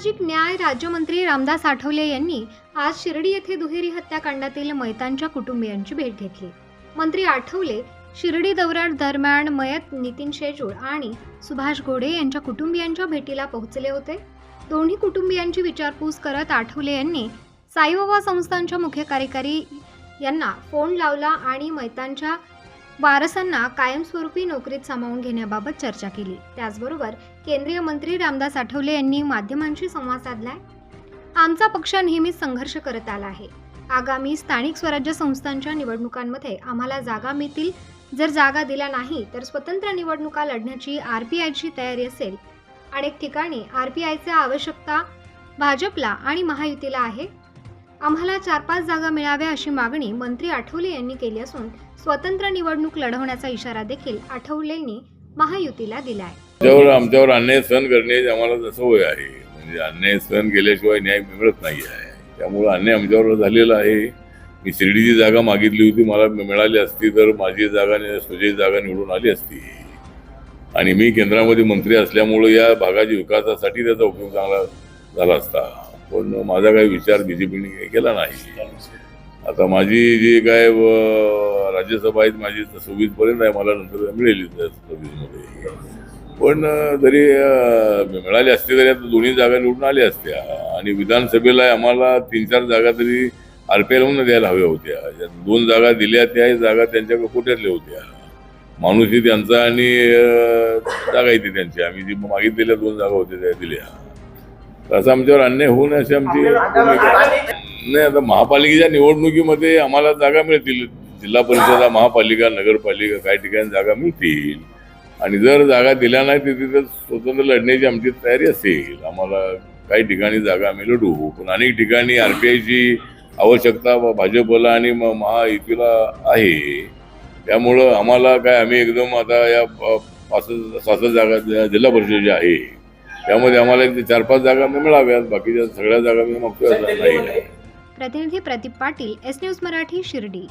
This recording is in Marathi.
सामाजिक न्याय राज्यमंत्री रामदास आठवले यांनी आज शिर्डी येथे दुहेरी हत्याकांडातील मैतांच्या कुटुंबियांची भेट घेतली. मंत्री आठवले शिर्डी दौऱ्यात दरम्यान मयत नितीन शेजूळ आणि सुभाष घोडे यांच्या कुटुंबियांच्या भेटीला पोहोचले होते. दोन्ही कुटुंबियांची विचारपूस करत आठवले यांनी साईबाबा संस्थांच्या मुख्य कार्यकारी यांना फोन लावला आणि मैतांच्या वारसांना कायमस्वरूपी नोकरीत सामावून घेण्याबाबत चर्चा केली. त्याचबरोबर केंद्रीय मंत्री रामदास आठवले यांनी माध्यमांशी संवाद साधलाय. आमचा पक्ष नेहमीच संघर्ष करत आला आहे. आगामी स्थानिक स्वराज्य संस्थांच्या निवडणुकांमध्ये आम्हाला जागा मिळतील. जर जागा दिल्या नाही तर स्वतंत्र निवडणुका लढण्याची आर पी आयची तयारी असेल. अनेक ठिकाणी आर पी आयच्या आवश्यकता भाजपला आणि महायुतीला आहे. आम्हाला चार पाच जागा मिळाव्या अशी मागणी मंत्री आठवले यांनी केली असून स्वतंत्र निवडणूक लढवण्याचा इशारा देखील आठवलेंनी महायुतीला दिला आहे आमच्यावर आमच्यावर अन्याय सहन करण्याची आम्हाला जसं होय आहे. म्हणजे अन्याय सहन केल्याशिवाय न्याय मिळत नाही आहे. त्यामुळं अन्याय आमच्यावर झालेला आहे. मी शिर्डीची जागा मागितली होती मला मिळाली असती तर माझी जागा नि- सुजयची जागा निवडून आली असती. आणि मी केंद्रामध्ये मंत्री असल्यामुळं या भागाच्या विकासासाठी त्याचा उपयोग चांगला झाला असता. पण माझा काही विचार बी जे पीने केला नाही. आता माझी जी काय राज्यसभा आहेत माझी सव्वीस पर्यंत आहे मला नंतर मिळेल सव्वीसमध्ये. पण जरी मिळाली असती तरी आता दोन्ही जागा निवडून आल्या असत्या. आणि विधानसभेला आम्हाला तीन चार जागा तरी आर पी एल द्यायला हव्या होत्या. ज्या दोन जागा दिल्या त्या जागा त्यांच्या कोट्यातल्या होत्या. माणूसही त्यांचा आणि जागा येते त्यांची. आम्ही जी मागितलेल्या दोन जागा होत्या त्या दिल्या. तसं असं आमच्यावर अन्याय होऊ नये अशी आमची भूमिका. नाही आता महापालिकेच्या निवडणुकीमध्ये आम्हाला जागा मिळतील. जिल्हा परिषदा महापालिका नगरपालिका काही ठिकाणी जागा मिळतील. आणि जर जागा दिल्या नाही तर तिथे स्वतंत्र लढण्याची आमची तयारी असेल. आम्हाला काही ठिकाणी जागा आम्ही लढू. पण अनेक ठिकाणी आर पी आयची आवश्यकता भाजपला आणि म- महायुतीला आहे. त्यामुळं आम्हाला काय आम्ही एकदम आता या पाच सात जागा जिल्हा परिषद जे आहे त्यामध्ये आम्हाला एक चार पाच जागा मिळाव्यात बाकीच्या सगळ्या जागा मी मागतोय असं नाही. प्रतिनिधी प्रदीप पाटील एस न्यूज मराठी शिर्डी.